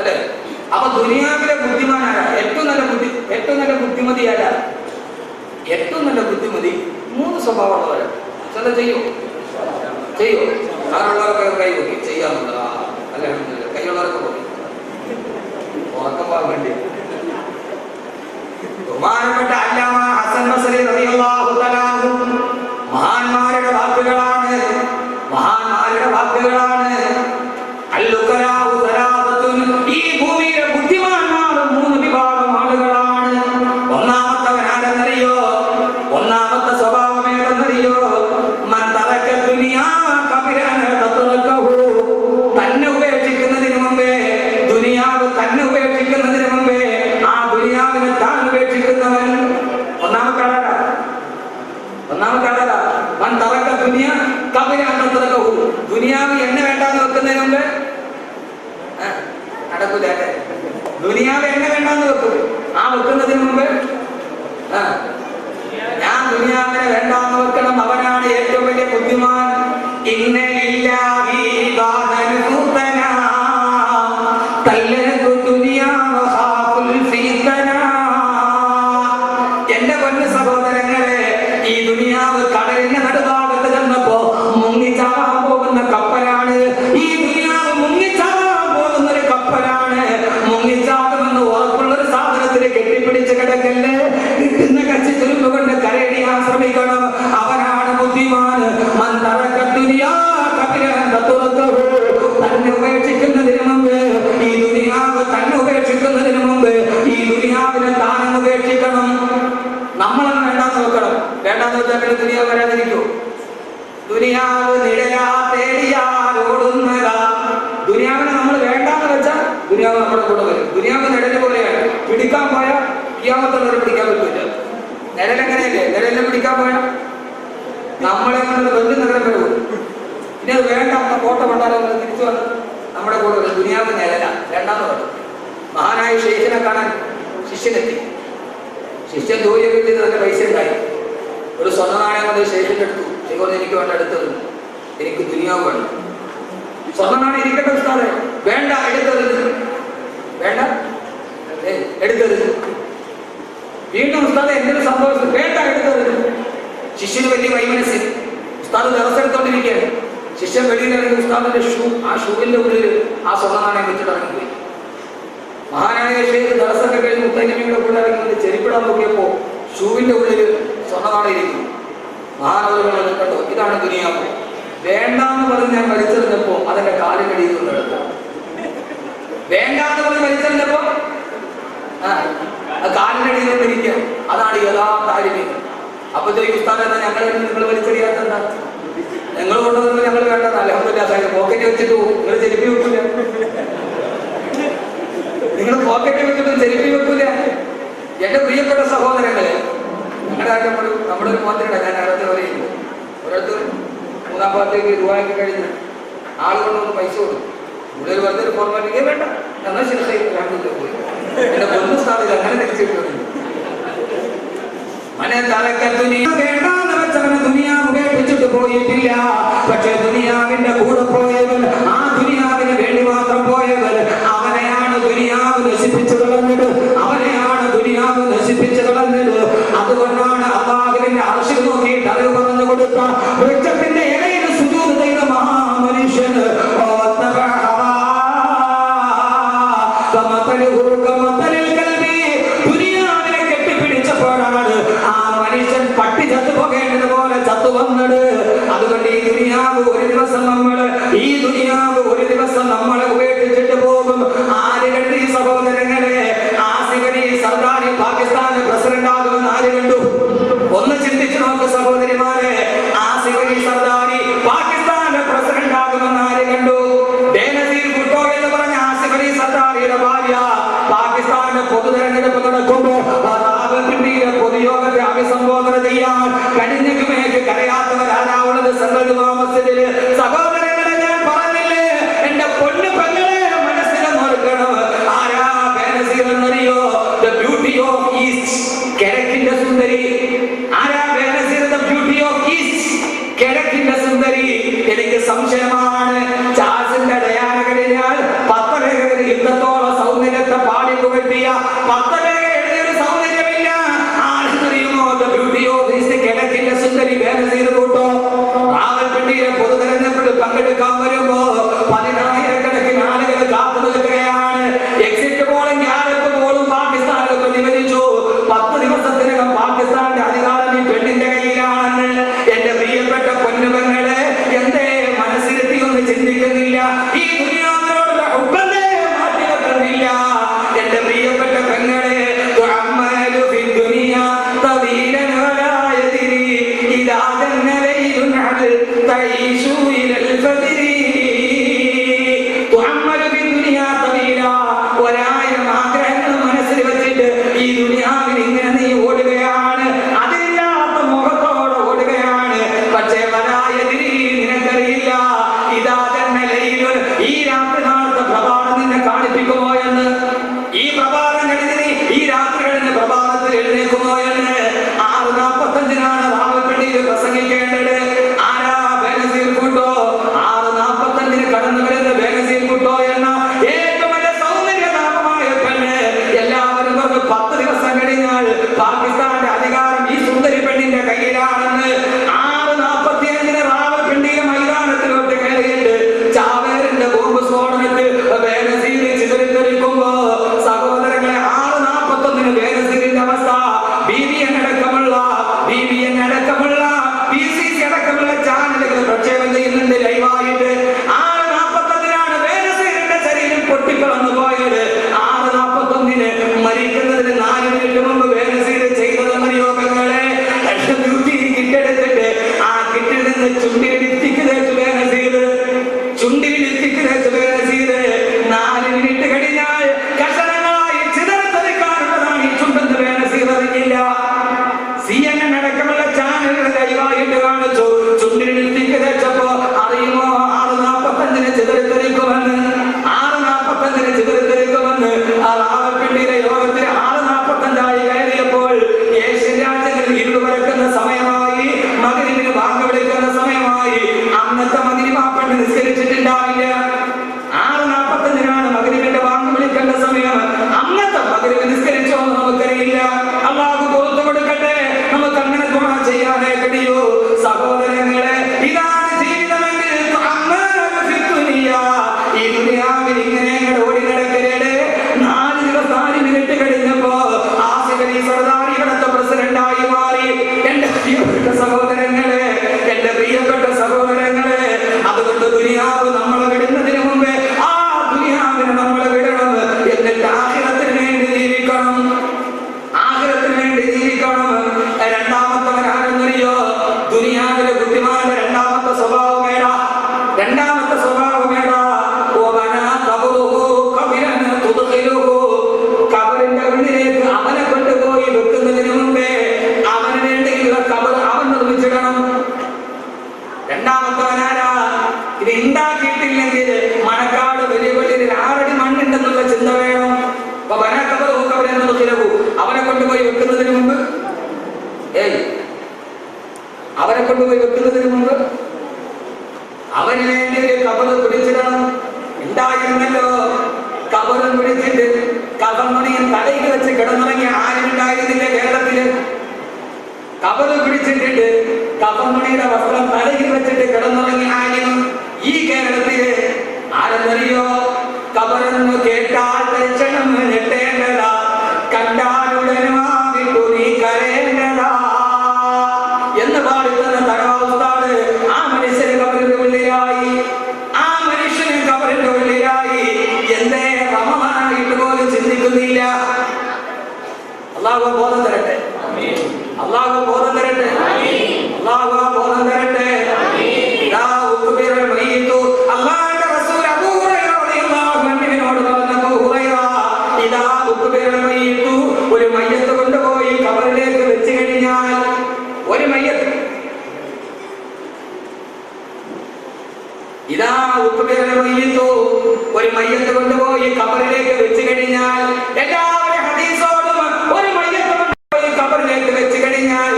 അല്ലേ? അപ്പൊ ദുനിയാവിലെ ബുദ്ധിമാനായ ഏറ്റവും നല്ല ബുദ്ധി ഏറ്റവും നല്ല ബുദ്ധിമതി ആരാ? ഏറ്റവും നല്ല ബുദ്ധിമതി മൂന്ന് സ്വഭാവമുള്ളവരാ. ചില ചെയ്യോ? ചെയ്യോ? അങ്ങനെയുള്ളവരൊക്കെ കൈ നോക്കി. ചെയ്യാറുണ്ട് അല്ലെ? കൈയുള്ളവർക്ക് നോക്കി. ഉറക്കം പോകാൻ വേണ്ടി. ഒന്നാമത്തെ സ്വഭാവം ഏതെന്നറിയോ മത്തറക്ക തറക്ക ദുനിയാ കബിരന തത്റക്കഹു തന്നെ ഉപേക്ഷിക്കുന്നതിന് മുമ്പേ ദുനിയാവ് തന്നെ ഉപേക്ഷിക്കുന്നതിന് മുമ്പേ ആ ദുനിയാവിനെ താൻ ഉപേക്ഷിക്കുന്നവൻ. ഒന്നാമത്തെ ആളാരാ മൻ തറക്ക ദുനിയ കബിരന തത്തുറക്കൂ ദുനിയാവ് എന്നെ വേണ്ടാന്ന് വെക്കുന്നതിന് മുമ്പേ? നടക്കൂല ദുനിയാവ് എന്നെ വേണ്ടാന്ന് വെക്കും. ആ വെക്കുന്നതിന് മുമ്പ്? ആ, ദുനിയാവിനെ വേണ്ടാന്ന് വേണ്ടാന്ന് വെച്ചാൽ പിന്നെ ദുനിയാവ് വരാതിരിക്കൂ. ദുനിയാവ് നിഴലാ തേടിയാൽ ഓടുന്നതാ. ദുനിയാവിനെ നമ്മൾ വേണ്ടാന്ന് വെച്ചാൽ ദുനിയാവ് നമ്മുടെ കൂടെ വരും. ദുനിയാവ് നിഴൽ പോലെയാണ്. പിടിക്കാൻ പോയാൽ കിയാമത്തുള്ളവരെ പിടിക്കാൻ പറ്റില്ല നിഴലെങ്ങനെയല്ലേ? നിഴലിനെ പിടിക്കാൻ പോയാൽ നമ്മളെ വെല്ലു നഗരം വരും. ഇനി അത് വേണ്ട കോട്ട എന്ന് തിരിച്ചു വന്ന് നമ്മുടെ കൂടെ വരും. ദുനിയാവ് നിഴല. വേണ്ടാന്ന് പറഞ്ഞു മഹാനായ ശേഷനെ കാണാൻ ശിഷ്യനെത്തി. ശിഷ്യൻ ജോലിയൊക്കെ ചെയ്ത് നല്ല പൈസ ഉണ്ടായി. ഒരു സ്വർണ നാണയം കൊണ്ട് ഷെയ്ഖിന്റെ അടുത്തു ഷെയ്ഖ് പറഞ്ഞു എനിക്ക് വേണ്ട അടുത്തത് എനിക്ക് ദുനിയാവ് വേണം. സ്വർണ നാണയം ഇരിക്കട്ടെ ഉസ്താദെ. വേണ്ട എടുത്തത്. വേണ്ട? എടുത്തരുത് വീണ്ടും ഉസ്താദെ എന്തൊരു സംഭവിച്ചു വേണ്ട എടുത്തത്. ശിഷ്യന് വലിയ വൈമനസ്. ഉസ്താദ് ദിവസെടുത്തോണ്ടിരിക്കുകയാണ് ശിഷ്യൻ വെളിയിൽ ഇറങ്ങി ഉസ്താദിന്റെ ഷൂ ആ ഷൂവിന്റെ ഉള്ളിൽ ആ സ്വർണ നാണയം വെച്ചിട്ട് ഇറങ്ങിപ്പോയി. മഹാനായ ഷെയ്ഖ് ദർശനം കഴിഞ്ഞ് മുത്തനബിയുടെ കൂടെ ഇറങ്ങി ചെരിപ്പിടാൻ നോക്കിയപ്പോ ഷൂവിന്റെ ഉള്ളിൽ സ്വർണനാണ് ഇരിക്കുന്നത് മഹാനവറുകൾ കണ്ടോ. ഇതാണ് ദുനിയാവ്. വേണ്ടാന്ന് പറഞ്ഞ് ഞാൻ വലിച്ചെറിഞ്ഞപ്പോ അതിന്റെ കാലിനടിയിൽ നിന്ന് എടുത്തു വേണ്ടാന്ന് പറഞ്ഞ് വലിച്ചെറിഞ്ഞപ്പോ കാലിനടിയിൽ നിന്ന് ഇരിക്കുക. അതാണ് യഥാർത്ഥ ആരോഗ്യം. അപ്പൊ ചോദിക്കും ഉസ്താദ് എന്നാ ഞങ്ങളെ നിങ്ങൾ വലിച്ചെറിയാത്തെന്താ ഞങ്ങൾ കൊണ്ടുവന്നത് ഞങ്ങൾ വേണ്ടത് അലഹമില്ല പോക്കറ്റ് വെച്ചിട്ട് പോകും നിങ്ങൾ ചെരുപ്പി വെക്കൂല. നിങ്ങൾ പോക്കറ്റ് വെച്ചിട്ട് ചെരുപ്പി വെക്കൂല. എന്റെ പ്രിയപ്പെട്ട സഹോദരങ്ങളെ കാര്യം നമ്മൾ നമ്മുടെ ഒരു ഞാൻ അടുത്ത് പറയുന്നു ഒരിടത്ത് മൂന്നാം ഭാഗത്തേക്ക് രൂപയൊക്കെ കഴിഞ്ഞ് ആളുകളൊന്ന് പൈസ കൊടുക്കും ഒരു വെറുതെ ഒരു ഫോർമാലിറ്റി വേണ്ട. എന്നാൽ ശരി രണ്ടില്ല പോയി എന്റെ പൊന്നു സ്ഥാനത്ത് അങ്ങനെ തിരിച്ചിട്ടുണ്ട് മനെ തലക്ക ദുനിയ വേണ്ടാന്ന് വെച്ചവന് ദുനിയാവ് ഉപേക്ഷിച്ചിട്ട് പോയിട്ടില്ല. പക്ഷെ ദുനിയാവിന്റെ കൂടെ പോയവൻ ആ Allah'ıma sedelim. ahora لا إله ഒന്നാമത്തവനാരാ ഇത് ഉണ്ടാക്കിയിട്ടില്ലെങ്കിൽ മണക്കാട് വലിയ വലിയ ആറടി മണ്ണുണ്ടെന്നുള്ള ചിന്ത വേണം. അപ്പൊ വനക്കവർ ഊക്കവരെന്നുള്ള ചിലവു അവനെ കൊണ്ടുപോയി വെക്കുന്നതിന് മുമ്പ്? ഏയ്. അവരെ കൊണ്ടുപോയി വെക്കുന്നതിന് മുമ്പ്? അവന് വേണ്ടി ഒരു കബറ് പിടിച്ചിടണം. ഉണ്ടായിരുന്നല്ലോ കബറും പിടിച്ചിട്ട് കബർമണിയും തലയിൽ വെച്ച് കിടന്നിറങ്ങിയ ആരുണ്ടായിരുന്നില്ല കേരളത്തിൽ? കബറ് പിടിച്ചിട്ടിട്ട് കബർമണിയുടെ വസ്ത്രം തലയിൽ വെച്ചിട്ട് കിടന്നുറങ്ങിയ ആരും ഈ കേരളത്തിൽ ആരെന്നറിയോ? കബറെന്ന് കേട്ടാൽ ദർശനം ഞെട്ടേണ്ടതാ കണ്ടാലുടനുമാവിട്ടു നീ കരയേണ്ടതാ എന്ന് പാടുന്ന തടവാസ്ഥാണ് ആ മനുഷ്യന് കബറിന്റെ ഉള്ളിലായി. ആ മനുഷ്യന് കബറിന്റെ ഉള്ളിലായി. എന്തേ റമമാനായിട്ട് പോലും ചിന്തിക്കുന്നില്ല. അള്ളാഹു ബോധം തരട്ടെ. അള്ളാഹു ബോധം തരട്ടെ. ഒരു മയ്യത്ത് കൊണ്ടുപോയി കബറിലേക്ക് വെച്ച് കഴിഞ്ഞാൽ ഒരു മയ്യത്ത്. ഇതാ ഉപ്പുപേരുടെ മയ്യത്തു ഒരു മയ്യത്ത് കൊണ്ടുപോയി കബറിലേക്ക് വെച്ച് കഴിഞ്ഞാൽ എല്ലാവരും ഹദീസോടും ഒരു മയ്യത്ത് കൊണ്ടുപോയി കബറിലേക്ക് വെച്ച് കഴിഞ്ഞാൽ